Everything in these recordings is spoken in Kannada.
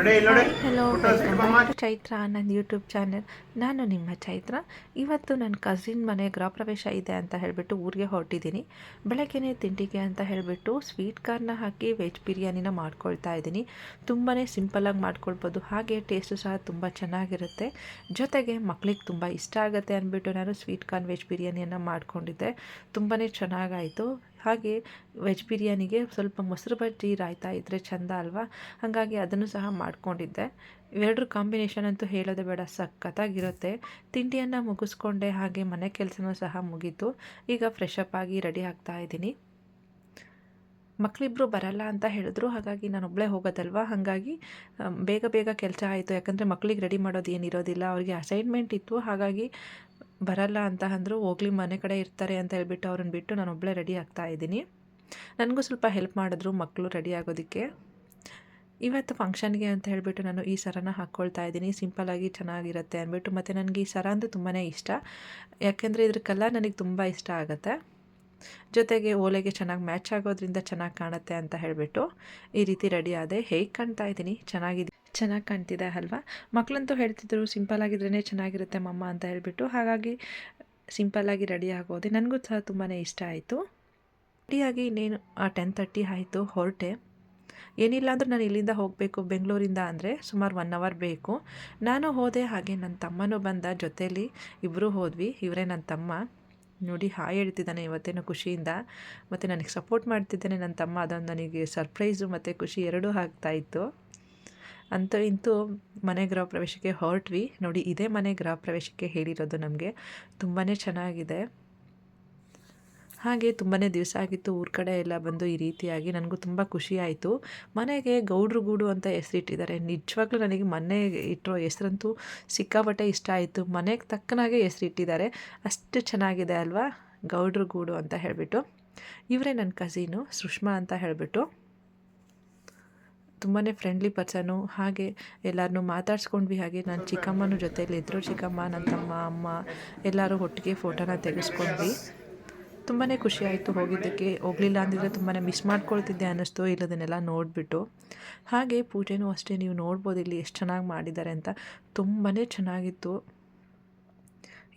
Hello welcome back to Chaitra ನನ್ನ ಯೂಟ್ಯೂಬ್ ಚಾನೆಲ್ ನಾನು ನಿಮ್ಮ ಚೈತ್ರ ಇವತ್ತು ನನ್ನ ಕಸಿನ್ ಮನೆ ಗೃಹ ಪ್ರವೇಶ ಇದೆ ಅಂತ ಹೇಳಿಬಿಟ್ಟು ಊರಿಗೆ ಹೊರಟಿದ್ದೀನಿ. ಬೆಳಗ್ಗೆನೇ ತಿಂಡಿಗೆ ಅಂತ ಹೇಳಿಬಿಟ್ಟು ಸ್ವೀಟ್ ಕಾರ್ನ ಹಾಕಿ ವೆಜ್ ಬಿರಿಯಾನಿನ ಮಾಡ್ಕೊಳ್ತಾ ಇದ್ದೀನಿ. ತುಂಬಾ ಸಿಂಪಲಾಗಿ ಮಾಡ್ಕೊಳ್ಬೋದು. ಹಾಗೆ ಟೇಸ್ಟು ಸಹ ತುಂಬ ಚೆನ್ನಾಗಿರುತ್ತೆ. ಜೊತೆಗೆ ಮಕ್ಳಿಗೆ ತುಂಬ ಇಷ್ಟ ಆಗುತ್ತೆ ಅಂದ್ಬಿಟ್ಟು ನಾನು ಸ್ವೀಟ್ ಕಾರ್ನ್ ವೆಜ್ ಬಿರಿಯಾನಿಯನ್ನು ಮಾಡ್ಕೊಂಡಿದ್ದೆ. ತುಂಬಾ ಚೆನ್ನಾಗಾಯಿತು ಹಾಗೆ ವೆಜ್ ಬಿರಿಯಾನಿಗೆ ಸ್ವಲ್ಪ ಮೊಸರು ಬಜ್ಜಿ ರಾಯ್ತಾ ಇದ್ದರೆ ಚೆಂದ ಅಲ್ವಾ? ಹಾಗಾಗಿ ಅದನ್ನು ಸಹ ಮಾಡ್ಕೊಂಡಿದ್ದೆ. ಇವೆರಡರ ಕಾಂಬಿನೇಷನ್ ಅಂತೂ ಹೇಳೋದೇ ಬೇಡ, ಸಖತ್ತಾಗಿರುತ್ತೆ. ತಿಂಡಿಯನ್ನು ಮುಗಿಸ್ಕೊಂಡೆ ಹಾಗೆ ಮನೆ ಕೆಲಸನೂ ಸಹ ಮುಗೀತು. ಈಗ ಫ್ರೆಶ್ ಅಪ್ ಆಗಿ ರೆಡಿ ಆಗ್ತಾ ಇದ್ದೀನಿ. ಮಕ್ಕಳಿಬ್ಬರು ಬರಲ್ಲ ಅಂತ ಹೇಳಿದ್ರು, ಹಾಗಾಗಿ ನಾನು ಒಬ್ಬಳೇ ಹೋಗೋದಲ್ವ? ಹಾಗಾಗಿ ಬೇಗ ಬೇಗ ಕೆಲಸ ಆಯಿತು. ಯಾಕಂದರೆ ಮಕ್ಕಳಿಗೆ ರೆಡಿ ಮಾಡೋದು ಏನಿರೋದಿಲ್ಲ ಅವ್ರಿಗೆ ಅಸೈನ್ಮೆಂಟ್ ಇತ್ತು. ಹಾಗಾಗಿ ಬರಲ್ಲ ಅಂತ ಅಂದರು ಹೋಗ್ಲಿ, ಮನೆ ಕಡೆ ಇರ್ತಾರೆ ಅಂತ ಹೇಳ್ಬಿಟ್ಟು ಅವ್ರನ್ನ ಬಿಟ್ಟು ನಾನು ಒಬ್ಬಳೇ ರೆಡಿ ಆಗ್ತಾ ಇದ್ದೀನಿ. ನನಗೂ ಸ್ವಲ್ಪ ಹೆಲ್ಪ್ ಮಾಡಿದ್ರು ಮಕ್ಕಳು ರೆಡಿ ಆಗೋದಕ್ಕೆ. ಇವತ್ತು ಫಂಕ್ಷನ್ಗೆ ಅಂತ ಹೇಳಿಬಿಟ್ಟು ನಾನು ಈ ಸರನ ಹಾಕ್ಕೊಳ್ತಾ ಇದ್ದೀನಿ. ಸಿಂಪಲಾಗಿ ಚೆನ್ನಾಗಿರುತ್ತೆ ಅಂದ್ಬಿಟ್ಟು, ಮತ್ತು ನನಗೆ ಈ ಸರ ಅಂದರೆ ತುಂಬಾ ಇಷ್ಟ. ಯಾಕೆಂದರೆ ಇದ್ರ ಕಲರ್ ನನಗೆ ತುಂಬ ಇಷ್ಟ ಆಗುತ್ತೆ. ಜೊತೆಗೆ ಓಲೆಗೆ ಚೆನ್ನಾಗಿ ಮ್ಯಾಚ್ ಆಗೋದ್ರಿಂದ ಚೆನ್ನಾಗಿ ಕಾಣುತ್ತೆ ಅಂತ ಹೇಳಿಬಿಟ್ಟು ಈ ರೀತಿ ರೆಡಿ ಆದೆ. ಹೇಗೆ ಕಾಣ್ತಾ ಇದ್ದೀನಿ? ಚೆನ್ನಾಗಿದೆ. ಚೆನ್ನಾಗಿ ಕಾಣ್ತಿದೆ ಅಲ್ವಾ? ಮಕ್ಕಳಂತೂ ಹೇಳ್ತಿದ್ರು, ಸಿಂಪಲ್ ಆಗಿದ್ರೇ ಚೆನ್ನಾಗಿರುತ್ತೆ ಮಮ್ಮ ಅಂತ ಹೇಳಿಬಿಟ್ಟು. ಹಾಗಾಗಿ ಸಿಂಪಲ್ಲಾಗಿ ರೆಡಿ ಆಗೋದೆ ನನಗೂ ಸಹ ತುಂಬಾ ಇಷ್ಟ ಆಯಿತು. ರೆಡಿಯಾಗಿ ಇನ್ನೇನು ಟೆನ್ ತರ್ಟಿ ಆಯಿತು ಹೊರಟೆ. ಏನಿಲ್ಲ ಅಂದರೂ ನಾನು ಇಲ್ಲಿಂದ ಹೋಗಬೇಕು, ಬೆಂಗಳೂರಿಂದ ಅಂದರೆ ಸುಮಾರು ಒನ್ ಅವರ್ ಬೇಕು. ನಾನು ಹೋದೆ ಹಾಗೆ ನನ್ನ ತಮ್ಮನೂ ಬಂದ ಜೊತೇಲಿ. ಇಬ್ಬರೂ ಹೋದ್ವಿ, ಇವರೇ ನನ್ನ ತಮ್ಮ. ನೋಡಿ, ಹಾಯ್ ಹೇಳ್ತಿದ್ದಾನೆ ಇವತ್ತೇನೋ ಖುಷಿಯಿಂದ. ಮತ್ತು ನನಗೆ ಸಪೋರ್ಟ್ ಮಾಡ್ತಿದ್ದಾನೆ ನನ್ನ ತಮ್ಮ. ಅದೊಂದು ನನಗೆ ಸರ್ಪ್ರೈಸು ಮತ್ತು ಖುಷಿ ಎರಡೂ ಆಗ್ತಾಯಿತ್ತು ಅಂತೂ ಇಂತೂ ಮನೆ ಗೃಹ ಪ್ರವೇಶಕ್ಕೆ ಹೊರಟ್ವಿ. ನೋಡಿ, ಇದೇ ಮನೆ ಗೃಹ ಪ್ರವೇಶಕ್ಕೆ ಹೇಳಿರೋದು ನಮಗೆ. ತುಂಬಾ ಚೆನ್ನಾಗಿದೆ. ಹಾಗೆ ತುಂಬಾ ದಿವಸ ಆಗಿತ್ತು, ಊರ ಕಡೆ ಎಲ್ಲ ಬಂದು ಈ ರೀತಿಯಾಗಿ ನನಗೂ ತುಂಬ ಖುಷಿ ಆಯಿತು. ಮನೆಗೆ ಗೌಡ್ರು ಗೂಡು ಅಂತ ಹೆಸರಿಟ್ಟಿದ್ದಾರೆ. ನಿಜವಾಗ್ಲೂ ನನಗೆ ಮನೆ ಇಟ್ಟಿರೋ ಹೆಸರಂತೂ ಸಿಕ್ಕಾಪಟ್ಟೆ ಇಷ್ಟ ಆಯಿತು. ಮನೆಗೆ ತಕ್ಕನಾಗೆ ಹೆಸರಿಟ್ಟಿದ್ದಾರೆ. ಅಷ್ಟು ಚೆನ್ನಾಗಿದೆ ಅಲ್ವಾ? ಗೌಡ್ರು ಗೂಡು ಅಂತ ಹೇಳಿಬಿಟ್ಟು. ಇವರೇ ನನ್ನ ಕಸೀನು ಸುಷ್ಮಾ ಅಂತ ಹೇಳಿಬಿಟ್ಟು. ತುಂಬಾ ಫ್ರೆಂಡ್ಲಿ ಪರ್ಸನು. ಹಾಗೆ ಎಲ್ಲರನ್ನೂ ಮಾತಾಡ್ಸ್ಕೊಂಡ್ವಿ. ಹಾಗೆ ನನ್ನ ಚಿಕ್ಕಮ್ಮನ ಜೊತೆಲಿ ಇದ್ದರು ಚಿಕ್ಕಮ್ಮ ನನ್ನ ತಮ್ಮ ಅಮ್ಮ ಎಲ್ಲರೂ ಒಟ್ಟಿಗೆ ಫೋಟೋನ ತೆಗೆಸ್ಕೊಂಡ್ವಿ. ತುಂಬಾ ಖುಷಿ ಆಯಿತು ಹೋಗಿದ್ದಕ್ಕೆ. ಹೋಗಲಿಲ್ಲ ಅಂದಿದ್ರೆ ತುಂಬಾ ಮಿಸ್ ಮಾಡ್ಕೊಳ್ತಿದ್ದೆ ಅನ್ನಿಸ್ತು. ಇಲ್ಲದನ್ನೆಲ್ಲ ನೋಡಿಬಿಟ್ಟು. ಹಾಗೆ ಪೂಜೆನೂ ಅಷ್ಟೇ. ನೀವು ನೋಡ್ಬೋದು ಇಲ್ಲಿ ಎಷ್ಟು ಚೆನ್ನಾಗಿ ಮಾಡಿದ್ದಾರೆ ಅಂತ. ತುಂಬಾ ಚೆನ್ನಾಗಿತ್ತು.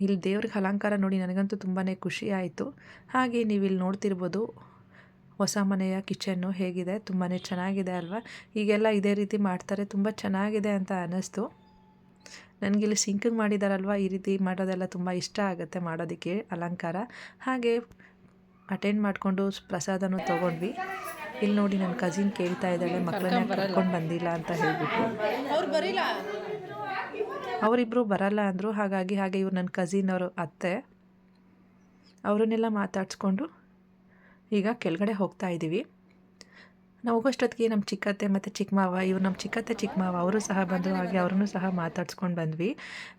ಇಲ್ಲಿ ದೇವ್ರಿಗೆ ಅಲಂಕಾರ ನೋಡಿ ನನಗಂತೂ ತುಂಬಾ ಖುಷಿ ಆಯಿತು. ಹಾಗೆ ನೀವು ಇಲ್ಲಿ ನೋಡ್ತಿರ್ಬೋದು. ಹೊಸ ಮನೆಯ ಕಿಚನ್ನು ಹೇಗಿದೆ? ತುಂಬಾ ಚೆನ್ನಾಗಿದೆ ಅಲ್ವಾ? ಈಗೆಲ್ಲ ಇದೇ ರೀತಿ ಮಾಡ್ತಾರೆ. ತುಂಬ ಚೆನ್ನಾಗಿದೆ ಅಂತ ಅನ್ನಿಸ್ತು. ನನಗಿಲ್ಲಿ ಸಿಂಕಿಂಗ್ ಮಾಡಿದಾರಲ್ವ? ಈ ರೀತಿ ಮಾಡೋದೆಲ್ಲ ತುಂಬ ಇಷ್ಟ ಆಗುತ್ತೆ ಮಾಡೋದಕ್ಕೆ ಅಲಂಕಾರ. ಹಾಗೆ ಅಟೆಂಡ್ ಮಾಡಿಕೊಂಡು ಪ್ರಸಾದನೂ ತೊಗೊಂಡ್ವಿ. ಇಲ್ಲಿ ನೋಡಿ ನನ್ನ ಕಸಿನ್ ಕೇಳ್ತಾ ಇದ್ದಾಳೆ ಮಕ್ಕಳನ್ನ ಕರ್ಕೊಂಡು ಬಂದಿಲ್ಲ ಅಂತ ಹೇಳಿಬಿಟ್ಟು. ಅವ್ರು ಬರಿಲ್ಲ? ಅವರಿಬ್ಬರು ಬರಲ್ಲ ಅಂದರು. ಹಾಗಾಗಿ ಹಾಗೆ ಇವ್ರು ನನ್ನ ಕಸಿನ್ ಅವರು ಅತ್ತೆ. ಅವರನ್ನೆಲ್ಲ ಮಾತಾಡಿಸ್ಕೊಂಡು ಈಗ ಕೆಳಗಡೆ ಹೋಗ್ತಾ ಇದ್ದೀವಿ. ನಾವು ಹೋಗೋಷ್ಟೊತ್ತಿಗೆ ನಮ್ಮ ಚಿಕ್ಕತ್ತೆ ಮತ್ತು ಚಿಕ್ಕ ಮಾವ ಇವ್ರು ನಮ್ಮ ಚಿಕ್ಕತ್ತೆ ಚಿಕ್ಕ ಮಾವ ಅವರು ಸಹ ಬಂದರು, ಹಾಗೆ ಅವ್ರನ್ನೂ ಸಹ ಮಾತಾಡ್ಸ್ಕೊಂಡು ಬಂದ್ವಿ.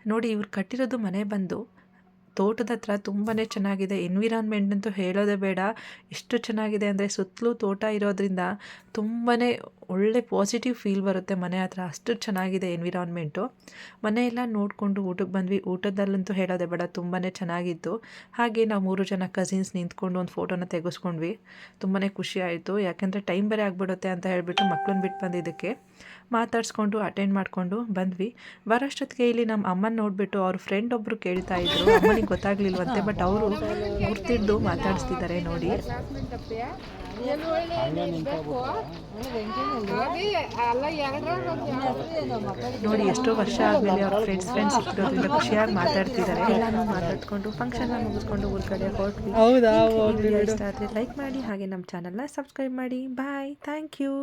ನೋಡಿ ಇವ್ರು ಕಟ್ಟಿರೋದು ಮನೆ ಬಂದು ತೋಟದ ಹತ್ರ ತುಂಬಾ ಚೆನ್ನಾಗಿದೆ. ಎನ್ವಿರಾನ್ಮೆಂಟ್ ಅಂತೂ ಹೇಳೋದೇ ಬೇಡ. ಎಷ್ಟು ಚೆನ್ನಾಗಿದೆ ಅಂದರೆ ಸುತ್ತಲೂ ತೋಟ ಇರೋದ್ರಿಂದ ತುಂಬಾ ಒಳ್ಳೆ ಪಾಸಿಟಿವ್ ಫೀಲ್ ಬರುತ್ತೆ ಮನೆ ಹತ್ರ. ಅಷ್ಟು ಚೆನ್ನಾಗಿದೆ ಎನ್ವಿರಾನ್ಮೆಂಟು ಮನೆಯೆಲ್ಲ ನೋಡಿಕೊಂಡು ಊಟಕ್ಕೆ ಬಂದ್ವಿ. ಊಟದಲ್ಲಂತೂ ಹೇಳೋದೇ ಬೇಡ. ತುಂಬಾ ಚೆನ್ನಾಗಿತ್ತು. ಹಾಗೆ ನಾವು ಮೂರು ಜನ ಕಸಿನ್ಸ್ ನಿಂತ್ಕೊಂಡು ಒಂದು ಫೋಟೋನ ತೆಗೆಸ್ಕೊಂಡ್ವಿ. ತುಂಬಾ ಖುಷಿ ಆಯಿತು. ಯಾಕೆಂದರೆ ಟೈಮ್ ಬೇರೆ ಆಗಿಬಿಡುತ್ತೆ ಅಂತ ಹೇಳಿಬಿಟ್ಟು ಮಕ್ಕಳನ್ನ ಬಿಟ್ಟು ಬಂದಿದ್ದಕ್ಕೆ. ಮಾತಾಡಿಸ್ಕೊಂಡು ಅಟೆಂಡ್ ಮಾಡಿಕೊಂಡು ಬಂದ್ವಿ. ಬರೋಷ್ಟೊತ್ತಿಗೆ ಇಲ್ಲಿ ನಮ್ಮ ಅಮ್ಮನ ನೋಡಿಬಿಟ್ಟು ಅವ್ರ ಫ್ರೆಂಡ್ ಒಬ್ಬರು ಕೇಳ್ತಾ ಇದ್ರು. ಅಮ್ಮನಿಗೆ ಗೊತ್ತಾಗ್ಲಿಲ್ವಂತೆ ಬಟ್ ಅವರು ಗುರ್ತಿದ್ದು ಮಾತಾಡಿಸ್ತಿದ್ದಾರೆ ನೋಡಿ. ನೋಡಿ ಎಷ್ಟೋ ವರ್ಷ ಆದ್ಮೇಲೆ ಅವ್ರ ಫ್ರೆಂಡ್ಸ್ ಫ್ರೆಂಡ್ಸ್ ಸಿಕ್ಕಿರೋದ್ರಿಂದ ಖುಷಿಯಾಗಿ ಮಾತಾಡ್ತಿದ್ದಾರೆ. ಎಲ್ಲಾನು ಮಾತಾಡ್ಕೊಂಡು ಫಂಕ್ಷನ್ ಮುಗಿಸ್ಕೊಂಡು ಊರ್ ಕಡೆ ಹೊರಟ್ವಿ ಹೌದಾ ಇಷ್ಟ ಆದರೆ ಲೈಕ್ ಮಾಡಿ ಹಾಗೆ ನಮ್ಮ ಚಾನಲ್ನ ಸಬ್ಸ್ಕ್ರೈಬ್ ಮಾಡಿ. Bye thank you